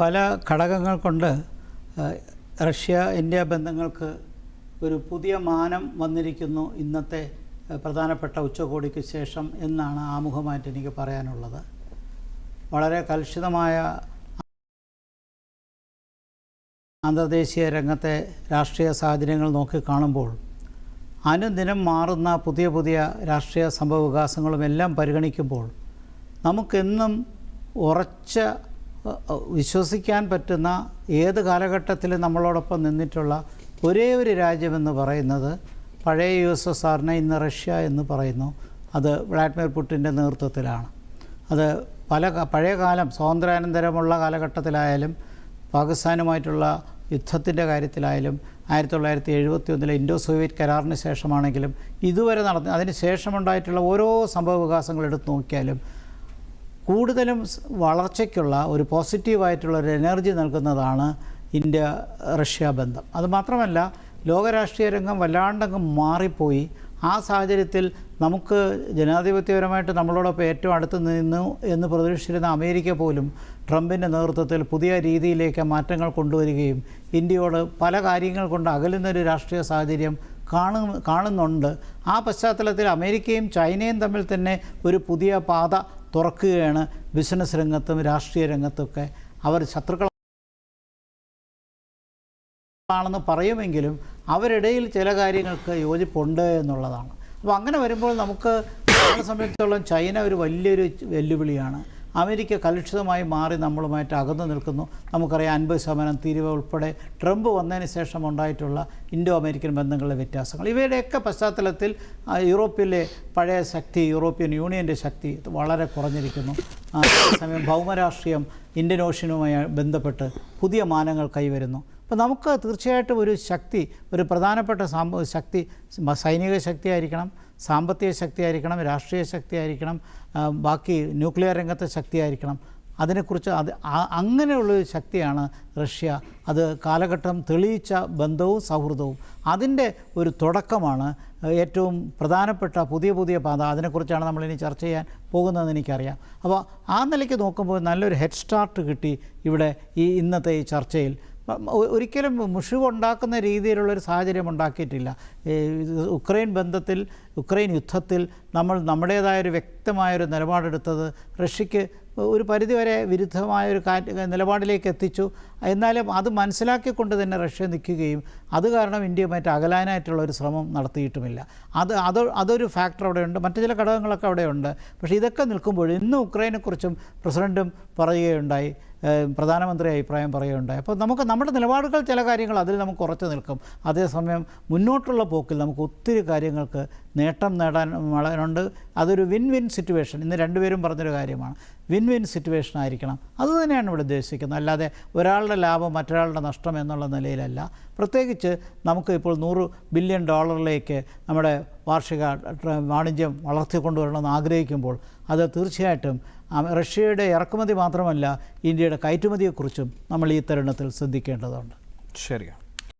പല ഘടകങ്ങൾ കൊണ്ട് റഷ്യ ഇന്ത്യ ബന്ധങ്ങൾക്ക് ഒരു പുതിയ മാനം വന്നിരിക്കുന്നു ഇന്നത്തെ പ്രധാനപ്പെട്ട ഉച്ചകോടിക്ക് ശേഷം എന്നാണ് ആമുഖമായിട്ട് എനിക്ക് പറയാനുള്ളത്. വളരെ കലുഷിതമായ അന്തർദേശീയ രംഗത്തെ രാഷ്ട്രീയ സാഹചര്യങ്ങൾ നോക്കിക്കാണുമ്പോൾ അനുദിനം മാറുന്ന പുതിയ പുതിയ രാഷ്ട്രീയ സംഭവ വികാസങ്ങളും എല്ലാം പരിഗണിക്കുമ്പോൾ നമുക്കെന്നും ഉറച്ച വിശ്വസിക്കാൻ പറ്റുന്ന ഏത് കാലഘട്ടത്തിൽ നമ്മളോടൊപ്പം നിന്നിട്ടുള്ള ഒരേ ഒരു രാജ്യമെന്ന് പറയുന്നത് പഴയ യു എസ് എസ് ആറിനെ ഇന്ന് റഷ്യ എന്ന് പറയുന്നു. അത് വ്ളാഡിമിർ പുട്ടിന്റെ നേതൃത്വത്തിലാണ്. അത് പല ക- പഴയ കാലം സ്വാതന്ത്ര്യാനന്തരമുള്ള കാലഘട്ടത്തിലായാലും പാകിസ്ഥാനുമായിട്ടുള്ള യുദ്ധത്തിന്റെ കാര്യത്തിലായാലും ആയിരത്തി തൊള്ളായിരത്തി എഴുപത്തി ഒന്നിലെ ഇൻഡോ സോവിയറ്റ് കരാറിന് ശേഷമാണെങ്കിലും ഇതുവരെ നടന്ന അതിന് ശേഷമുണ്ടായിട്ടുള്ള ഓരോ സംഭവ വികാസങ്ങൾ എടുത്ത് നോക്കിയാലും കൂടുതലും വളർച്ചയ്ക്കുള്ള ഒരു പോസിറ്റീവായിട്ടുള്ള ഒരു എനർജി നൽകുന്നതാണ് ഇന്ത്യ റഷ്യ ബന്ധം. അതുമാത്രമല്ല ലോകരാഷ്ട്രീയ രംഗം വല്ലാണ്ടങ്ങ് മാറിപ്പോയി. ആ സാഹചര്യത്തിൽ നമുക്ക് ജനാധിപത്യപരമായിട്ട് നമ്മളോടൊപ്പം ഏറ്റവും അടുത്ത് നിന്നു എന്ന് പ്രതീക്ഷിച്ചിരുന്ന അമേരിക്ക പോലും ട്രംപിന്റെ നേതൃത്വത്തിൽ പുതിയ രീതിയിലേക്ക് മാറ്റങ്ങൾ കൊണ്ടുവരികയും ഇന്ത്യയോട് പല കാര്യങ്ങൾ കൊണ്ട് അകലുന്നൊരു രാഷ്ട്രീയ സാഹചര്യം കാണു കാണുന്നുണ്ട്. ആ പശ്ചാത്തലത്തിൽ അമേരിക്കയും ചൈനയും തമ്മിൽ തന്നെ ഒരു പുതിയ പാത തുറക്കുകയാണ് ബിസിനസ് രംഗത്തും രാഷ്ട്രീയ രംഗത്തൊക്കെ അവർ ശത്രുക്കൾ ആണെന്ന് പറയുമെങ്കിലും അവരിടയിൽ ചില കാര്യങ്ങൾക്ക് യോജിപ്പുണ്ട് എന്നുള്ളതാണ്. അപ്പോൾ അങ്ങനെ വരുമ്പോൾ നമുക്ക് നമ്മളെ സംബന്ധിച്ചിടത്തോളം ചൈന ഒരു വലിയൊരു വെല്ലുവിളിയാണ്. അമേരിക്ക കലുഷിതമായി മാറി നമ്മളുമായിട്ട് അകന്നു നിൽക്കുന്നു. നമുക്കറിയാം അൻപത് ശതമാനം തീരുവ ഉൾപ്പെടെ ട്രംപ് വന്നതിന് ശേഷം ഉണ്ടായിട്ടുള്ള ഇൻഡോ അമേരിക്കൻ ബന്ധങ്ങളിലെ വ്യത്യാസങ്ങൾ. ഇവയുടെയൊക്കെ പശ്ചാത്തലത്തിൽ യൂറോപ്പിലെ പഴയ ശക്തി യൂറോപ്യൻ യൂണിയന്റെ ശക്തി വളരെ കുറഞ്ഞിരിക്കുന്നു. അതേസമയം ഭൗമരാഷ്ട്രീയം ഇന്ത്യൻ ഓഷ്യനുമായി ബന്ധപ്പെട്ട് പുതിയ മാനങ്ങൾ കൈവരുന്നു. അപ്പോൾ നമുക്ക് തീർച്ചയായിട്ടും ഒരു ശക്തി ഒരു പ്രധാനപ്പെട്ട സാമ്പ ശക്തി സൈനിക ശക്തിയായിരിക്കണം. സാമ്പത്തിക ശക്തിയായിരിക്കണം രാഷ്ട്രീയ ശക്തിയായിരിക്കണം ബാക്കി ന്യൂക്ലിയർ രംഗത്തെ ശക്തിയായിരിക്കണം. അതിനെക്കുറിച്ച് അത് അങ്ങനെയുള്ളൊരു ശക്തിയാണ് റഷ്യ. അത് കാലഘട്ടം തെളിയിച്ച ബന്ധവും സൗഹൃദവും. അതിന്റെ ഒരു തുടക്കമാണ് ഏറ്റവും പ്രധാനപ്പെട്ട പുതിയ പുതിയ പാത. അതിനെക്കുറിച്ചാണ് നമ്മളിനി ചർച്ച ചെയ്യാൻ പോകുന്നതെന്ന് എനിക്കറിയാം. അപ്പോൾ ആ നിലയ്ക്ക് നോക്കുമ്പോൾ നല്ലൊരു ഹെഡ് സ്റ്റാർട്ട് കിട്ടി ഇവിടെ ഈ ഇന്നത്തെ ഈ ചർച്ചയിൽ. ഒരിക്കലും മുഷിവുണ്ടാക്കുന്ന രീതിയിലുള്ളൊരു സാഹചര്യം ഉണ്ടാക്കിയിട്ടില്ല. ഉക്രൈൻ ബന്ധത്തിൽ ഉക്രൈൻ യുദ്ധത്തിൽ നമ്മൾ നമ്മുടേതായൊരു വ്യക്തമായൊരു നിലപാടെടുത്തത്. റഷ്യക്ക് ഒരു പരിധിവരെ വിരുദ്ധമായൊരു കാ നിലപാടിലേക്ക് എത്തിച്ചു. എന്നാലും അത് മനസ്സിലാക്കിക്കൊണ്ട് തന്നെ റഷ്യ നിൽക്കുകയും അത് കാരണം ഇന്ത്യ മറ്റ് അകലാനായിട്ടുള്ള ഒരു ശ്രമം നടത്തിയിട്ടുമില്ല. അത് അത് അതൊരു ഫാക്ടർ അവിടെയുണ്ട്. മറ്റു ചില ഘടകങ്ങളൊക്കെ അവിടെയുണ്ട്. പക്ഷേ ഇതൊക്കെ നിൽക്കുമ്പോൾ ഇന്ന് ഉക്രൈനെക്കുറിച്ചും പ്രസിഡന്റും പറയുകയുണ്ടായി. പ്രധാനമന്ത്രി അഭിപ്രായം പറയുകയുണ്ടായി. അപ്പോൾ നമുക്ക് നമ്മുടെ നിലപാടുകൾ ചില കാര്യങ്ങൾ അതിൽ നമുക്ക് ഉറച്ചു നിൽക്കും. അതേസമയം മുന്നോട്ടുള്ള പോക്കിൽ നമുക്ക് ഒത്തിരി കാര്യങ്ങൾക്ക് നേട്ടം നേടാൻ വളരുണ്ട് അതൊരു വിൻ വിൻ സിറ്റുവേഷൻ ഇന്ന് രണ്ടുപേരും പറഞ്ഞൊരു കാര്യമാണ്. വിൻ വിൻ സിറ്റുവേഷൻ ആയിരിക്കണം അതുതന്നെയാണ് ഇവിടെ ഉദ്ദേശിക്കുന്നത്. അല്ലാതെ ഒരാളുടെ ലാഭം മറ്റൊരാളുടെ നഷ്ടം എന്നുള്ള നിലയിലല്ല. പ്രത്യേകിച്ച് നമുക്ക് ഇപ്പോൾ നൂറ് ബില്യൺ ഡോളറിലേക്ക് നമ്മുടെ വാർഷിക വാണിജ്യം വളർത്തിക്കൊണ്ടുവരണമെന്ന് ആഗ്രഹിക്കുമ്പോൾ അത് തീർച്ചയായിട്ടും റഷ്യയുടെ ഇറക്കുമതി മാത്രമല്ല ഇന്ത്യയുടെ കയറ്റുമതിയെക്കുറിച്ചും നമ്മൾ ഈ തരുണത്തിൽ ശ്രദ്ധിക്കേണ്ടതുണ്ട്. ശരിയാണ്.